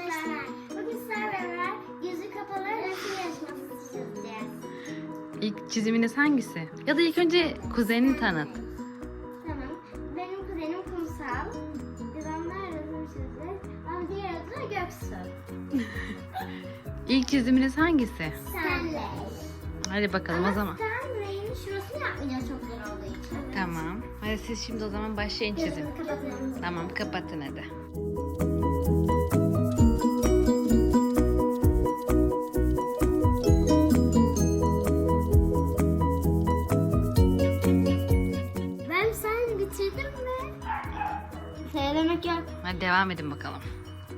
arkadaşlar. Bugün sizlerle beraber yüzü kapalı resim yarışması çizeceğiz. İlk çiziminiz hangisi? Ya da ilk önce kuzenini tanıt. Tamam. Benim kuzenim Kumsal. Biz onunla resim çizeceğiz. Ama diğer adı da Göksu. İlk çiziminiz hangisi? Senle. Hadi bakalım o zaman. sen rengin şurasını yapmayacağız çok zor olduğu için. Tamam. Hadi siz şimdi o zaman başlayın çizim. Gözümü kapatıyorum. Tamam kapatın hadi. Devam edin bakalım.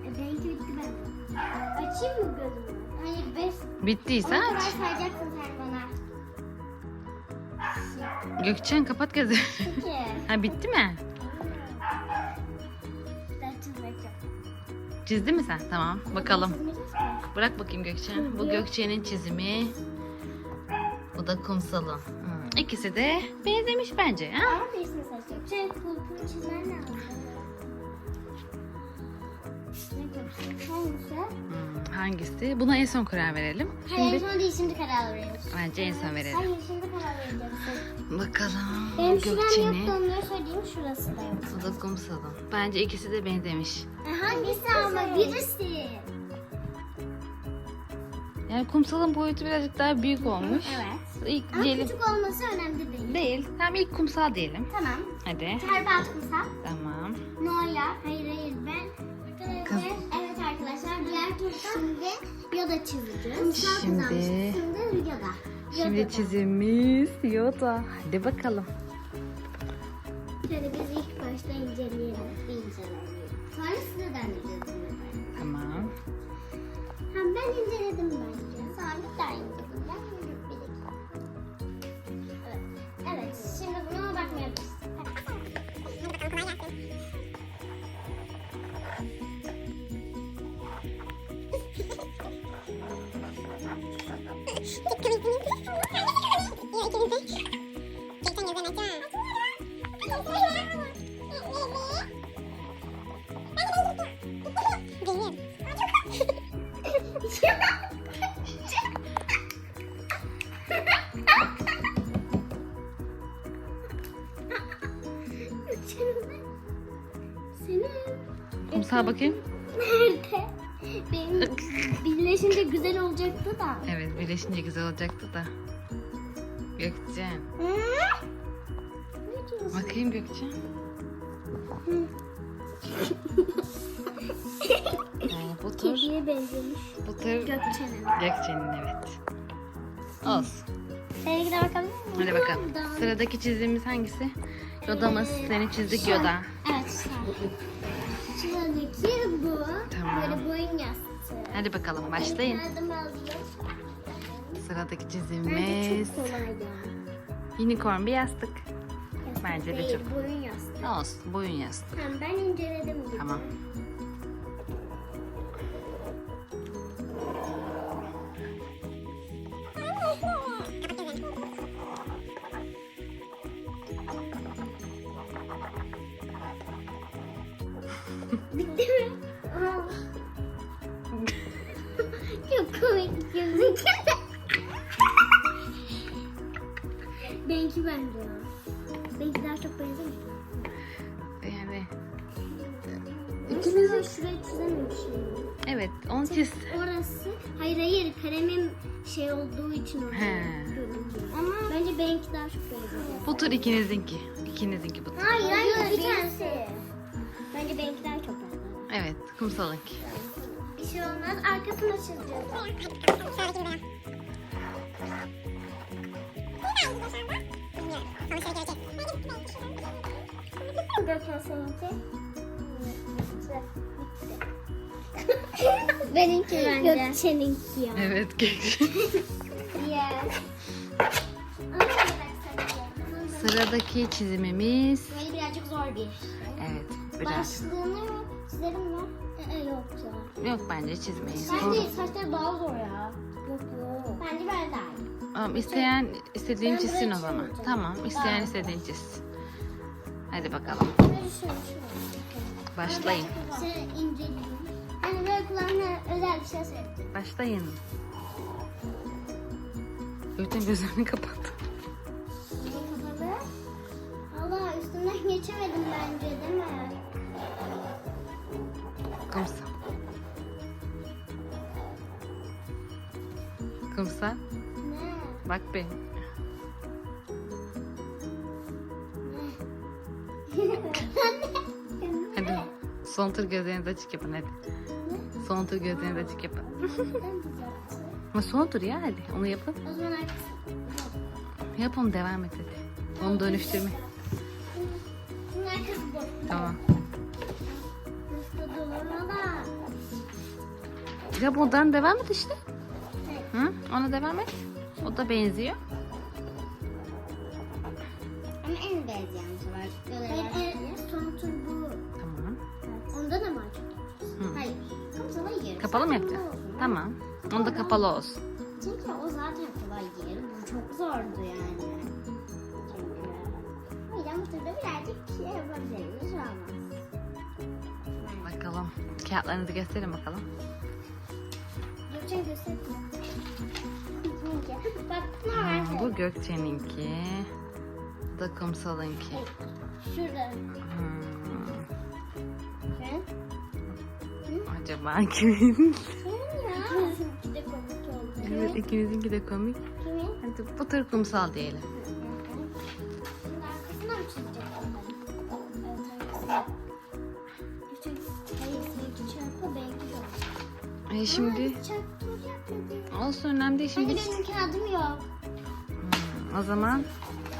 Benimki bitti benim. Açayım mı gözümü? Hayır beş. Bittiyse Ona kadar aç. sayacaksın sen bana. Gökçen kapat gözü. Peki. ha bitti mi? Ben. Çizdi mi sen? Tamam. Bakalım. Çizmeyeceğiz mi? Bırak bakayım Gökçen. Bu Gökçe'nin çizimi. Bu da kumsalın. Hmm, İkisi de benzemiş bence. Ha? Ama birisini seçecek. Şey çizmen lazım. Hangisi? Hmm, hangisi? Buna en son karar verelim. Hayır en Şimdi son değil şimdi karar veriyoruz. bence en son verelim. Hayır şimdi karar vereceksin. Bakalım. Benim şuram yoktu onları söyleyeyim şurası da yok. Bu da kumsalın. Bence ikisi de benzemiş. E, hangisi ama birisi? Yani kumsalın boyutu birazcık daha büyük olmuş. Evet. İlk Ama diyelim. küçük olması önemli değil. Değil. Tamam ilk kumsal diyelim. Tamam. Hadi. Çarpı kumsal. Tamam. Noya. Hayır hayır ben. Arkadaşlar, şimdi Yoda çizeceğiz. Şimdi-. Şimdi Yoda. Şimdi Yoda. çizimimiz Yoda. Hadi bakalım. Şöyle biz ilk başta inceleyelim. İnceleyelim. Sonra size de deneyeceğiz. Tamam. Ha, ben inceledim bence. Sonra daha inceledim. Kumsal bakayım. nerede? Benim birleşince güzel olacaktı da. Evet birleşince güzel olacaktı da. Gökçen. Bakayım Gökçen. Aa, bu tür, Kediye benzemiş. bu tür Gökçen'e. Gökçen'in evet. Olsun. Seninki de bakalım. Hadi bakalım. Sıradaki çizdiğimiz hangisi? Yoda'mız. Seni çizdik Yoda. Evet. Sıradaki bu. Tamam. Böyle boyun yastığı. Hadi bakalım başlayın. Yardım alayım. Sıradaki çizimimiz. çok kolay ya. Unicorn bir yastık. Yastık Bence de değil, çok- boyun yastığı. Olsun boyun yastık. Tamam ben inceledim gibi. Tamam. Bitti mi? Aa. Çok komik gözüküyor. Benki bence ya. Benki daha çok benziyor. Yani İkimiz de şurayı çizememişim. evet onu çiz. Orası, hayır hayır kalemim şey olduğu için orada He. görünüyor. Ama bence benimki daha çok benziyor. Bu tur ikinizinki. İkinizinki bu tur. Hayır hayır bir tanesi. Bence benimki. Evet kumsalınki. Bir şey olmaz arkasını çizeceğiz. Gökhan seninki. Benimki bence. Gökçen'inki ya. Evet Gökçen. Yes. Sıradaki çizimimiz. Böyle birazcık zor bir. Evet biraz. Başlığını çizerim mi? Ee, yok ya. Yok bence çizmeyiz. Bence saçlar daha zor ya. Yok yok. Bence böyle daha iyi. Tamam isteyen istediğini Ben çizsin o zaman. çizeceğim. Tamam isteyen Tamam. istediğini çizsin. Hadi bakalım. Böyle şöyle şöyle. Başlayın. Şöyle inceleyeyim. Hani böyle kulağını bir şey söyleyeceğim. Başlayın. Gökçen gözlerini kapattı. Kapalı. Allah üstünden geçemedim bence değil mi? Kumsal. Kumsal. Ne? Bak be. Hadi. Son tur gözlerinizi açık yapın hadi. Son tur gözlerinizi açık yapın. Ama son tur ya hadi. Onu yapın. O zaman arkası. Yap onu devam et hadi. Onu dönüştürme. Tamam. Ya buradan devam et işte. Hı? Ona devam et. O da benziyor. Ama en benzeyen bu var. Hayır, en son tur bu. Tamam. Onda da mı açık? Hayır. Kapalı yer. Kapalı mı yapacağız? Tamam. Onu da kapalı olsun. Çünkü o zaten kolay yer. Bu çok zordu yani. O yüzden bu turda birazcık şey yapabiliriz. Bakalım. Kağıtlarınızı gösterin bakalım. Gökçen göster. Bak ne Ha, var? bu Gökçe'ninki. Bu da kumsalınki. Şurada. Hmm, Sen? acaba kimin? İkimizinki de komik oldu. Evet, ikinizinki de komik. Kimin? Hadi bu tür kumsal diyelim. E şimdi çarpı. Olsun önemli değil Hani şimdi. benim kağıdım yok. Hmm, o zaman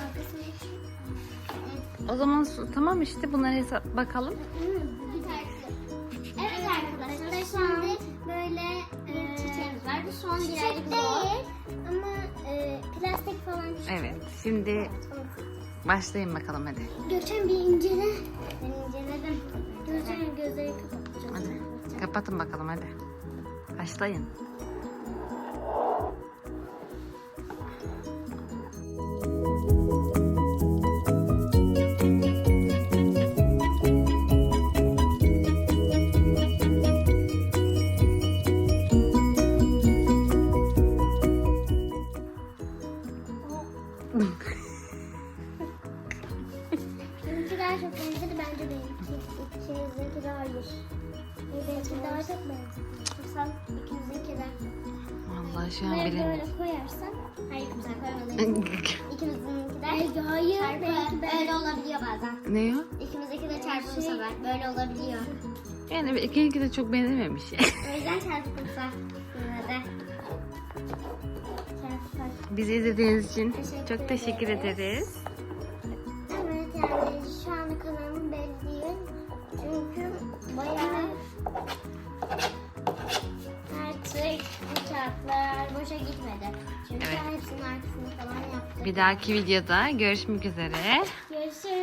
Arkasına o zaman su- tamam işte bunları hesap bakalım. bir. Evet arkadaşlar şimdi böyle e, çiçeğimiz var. Bu son birazcık değil ama e, plastik falan. Evet. Şimdi başlayın bakalım hadi. Gökçen bir incele. Ben inceledim. Gökçen gözleri kapatacağım. Hadi. Kapatın bakalım hadi. Başlayın. Daha çok benzedi bence benimki. İkinizinki daha iyi. Benimki daha çok benzedi. Kursal ikinizinkiler. Vallahi şu an Böyle bilemiyorum. böyle koyarsan. Hayır kursal koymalıyım. İkimizinkiler. Hayır belki Böyle olabiliyor bazen. ne o? İkimizdeki de çarpı bu sefer. Böyle olabiliyor. Yani ikinci de çok benzememiş. O yüzden çarpı kursa. Yine de. Çarpı. Bizi izlediğiniz için Teşekkür çok teşekkür ederiz. ederiz. Yani şu anda kanalım belli değil. Çünkü bayağı artık bu kağıtlar boşa gitmedi. Çünkü Evet. hepsinin arkasını falan yaptık. Bir dahaki videoda görüşmek üzere. Görüşürüz.